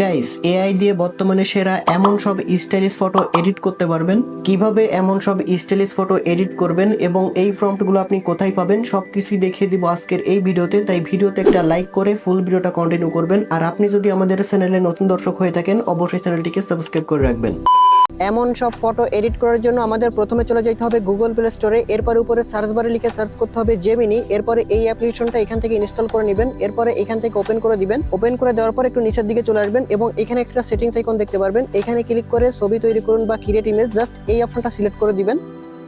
Guys AI দিয়ে বর্তমানে সেরা এমন সব স্টাইলিশ ফটো এডিট করতে পারবেন। কীভাবে এমন সব স্টাইলিশ ফটো এডিট করবেন এবং এই ফ্রন্টগুলো আপনি কোথায় পাবেন সব কিছুই দেখিয়ে দিব আজকের এই ভিডিওতে। তাই ভিডিওতে একটা লাইক করে ফুল ভিডিওটা কন্টিনিউ করবেন। আর আপনি যদি আমাদের চ্যানেলে নতুন দর্শক হয়ে থাকেন, অবশ্যই চ্যানেলটিকে সাবস্ক্রাইব করে রাখবেন। এমন সব ফটো এডিট করার জন্য আমাদের প্রথমে চলে যেতে হবে গুগল প্লে স্টোরে এরপরে উপরে সার্চ বারে লিখে সার্চ করতে হবে জেমিনি এরপরে এই অ্যাপ্লিকেশনটা এখান থেকে ইনস্টল করে নেবেন, এরপরে এখান থেকে ওপেন করে দিবেন ওপেন করে দেওয়ার পর একটু নিচের দিকে চলে আসবেন এবং এখানে একটা সেটিংস আইকন দেখতে পারবেন, এখানে ক্লিক করে ছবি তৈরি করুন বা ক্রিয়েট ইমেজ জাস্ট এই অপশনটা সিলেক্ট করে দিবেন।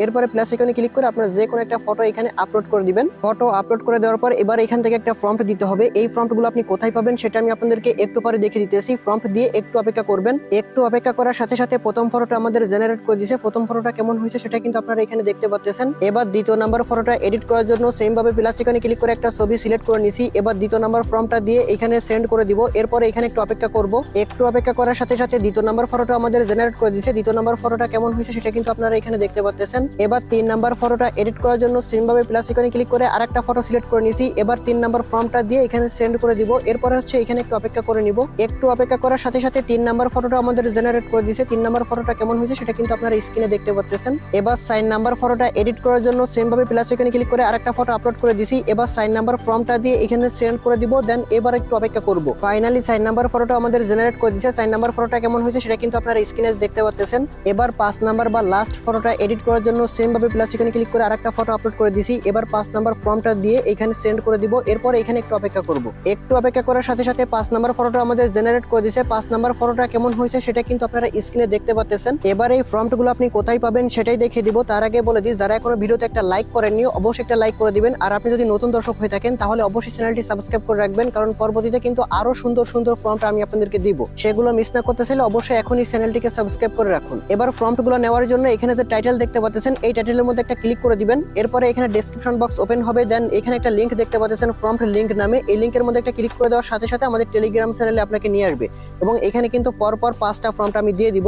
এরপরে প্লাস আইকনে ক্লিক করে আপনার যে কোনো একটা ফটো এখানে আপলোড করে দিবেন। ফটো আপলোড করে দেওয়ার পর এবার এখান থেকে একটা ফর্ম দিতে হবে। এই ফর্মগুলো আপনি কোথায় পাবেন সেটা আমি আপনাদেরকে একটু পরে দেখে দিতেছি। ফর্ম দিয়ে একটু অপেক্ষা করবেন। একটু অপেক্ষা করার সাথে সাথে প্রথম ফটোটা আমাদের জেনারেট করে দিয়েছে। প্রথম ফটোটা কেমন হয়েছে সেটা কিন্তু আপনারা এখানে দেখতে পাচ্ছেন। এবার দ্বিতীয় নাম্বার ফটোটা এডিট করার জন্য সেম ভাবে প্লাস আইকনে ক্লিক করে একটা ছবি সিলেক্ট করে নিছি। এবার দ্বিতীয় নাম্বার ফর্মটা দিয়ে এখানে সেন্ড করে দিব। এরপরে এখানে একটু অপেক্ষা করব। একটু অপেক্ষা করার সাথে সাথে দ্বিতীয় নাম্বার ফটোটা আমাদের জেনারেট করে দিয়েছে। দ্বিতীয় নাম্বার ফটোটা কেমন হয়েছে সেটা কিন্তু আপনারা এখানে দেখতে পাচ্ছেন। এবার তিন নাম্বার ফটোটা এডিট করার জন্য সেম ভাবে প্লাস আইকনে ক্লিক করে আরেকটা ফটো সিলেক্ট করে নিছি। এবার তিন নাম্বার ফর্মটা দিয়ে এখানে সেন্ড করে দিব। এরপরে হচ্ছে এখানে একটু অপেক্ষা করে নিব। একটু অপেক্ষা করার সাথে সাথে তিন নাম্বার ফটোটা আমাদের জেনারেট করে দিয়েছে তিন নাম্বার ফটোটা কেমন হয়েছে সেটা কিন্তু আপনারা স্ক্রিনে দেখতে পাচ্ছেন এবার সাইন নাম্বার ফটোটা এডিট করার জন্য সেম ভাবে প্লাস আইকনে ক্লিক করে আরেকটা ফটো আপলোড করে দিছি। এবার সাইন নাম্বার ফর্মটা দিয়ে এখানে সেন্ড করে দিব। দেন এবার একটু অপেক্ষা করব। ফাইনালি সাইন নাম্বার ফটোটা আমাদের জেনারেট করে দিয়েছে সাইন নাম্বার ফটোটা কেমন হয়েছে সেটা কিন্তু আপনারা স্ক্রিনে দেখতে পাচ্ছেন এবার পাঁচ নাম্বার বা লাস্ট ফটোটা এডিট করার জন্য সেম ভাবে প্লাস আইকনে ক্লিক করে আরেকটা ফটো আপলোড করে দিছি। এবার পাঁচ নাম্বার ফর্মটা দিয়ে এখানে সেন্ড করে দিব। এরপর এখানে একটু অপেক্ষা করব। একটু অপেক্ষা করার সাথে সাথে পাঁচ নাম্বার ফটোটা আমাদের জেনারেট করে দিছে। পাঁচ নাম্বার ফটোটা কেমন হয়েছে সেটা কিন্তু আপনারা স্ক্রিনে দেখতে পাচ্ছেন এবার এই ফর্মগুলো আপনি কোথায় পাবেন সেটাই দেখিয়ে দিব। তার আগে বলে দিই, যারা এখনও ভিডিওতে একটা লাইক করেননি, অবশ্যই একটা লাইক করে দিবেন। আর আপনি যদি নতুন দর্শক হয়ে থাকেন, তাহলে অবশ্যই চ্যানেলটি সাবস্ক্রাইব করে রাখবেন। কারণ পরবর্তীতে কিন্তু আরও সুন্দর সুন্দর ফর্মটা আমি আপনাদেরকে দিব। সেগুলো মিস না করতে চাইলে অবশ্যই এখনই চ্যানেলটিকে সাবস্ক্রাইব করে রাখুন। এবার ফর্মগুলো নেওয়ার জন্য এখানে যে টাইটেল দেখতে পাচ্ছেন এই টাইটেলের মধ্যে একটা ক্লিক করে দিবেন। এরপরে এখানে ডেসক্রিপশন বক্স ওপেন হবে দেন এখানে একটা লিঙ্ক দেখতে পাচ্ছেন ফ্রম লিঙ্ক নামে। এই লিঙ্কের মধ্যে একটা ক্লিক করে দেওয়ার সাথে সাথে আমাদের টেলিগ্রাম চ্যানেলে আপনাকে নিয়ে আসবে। এবং এখানে কিন্তু পরপর পাঁচটা ফর্মটা আমি দিয়ে দিব।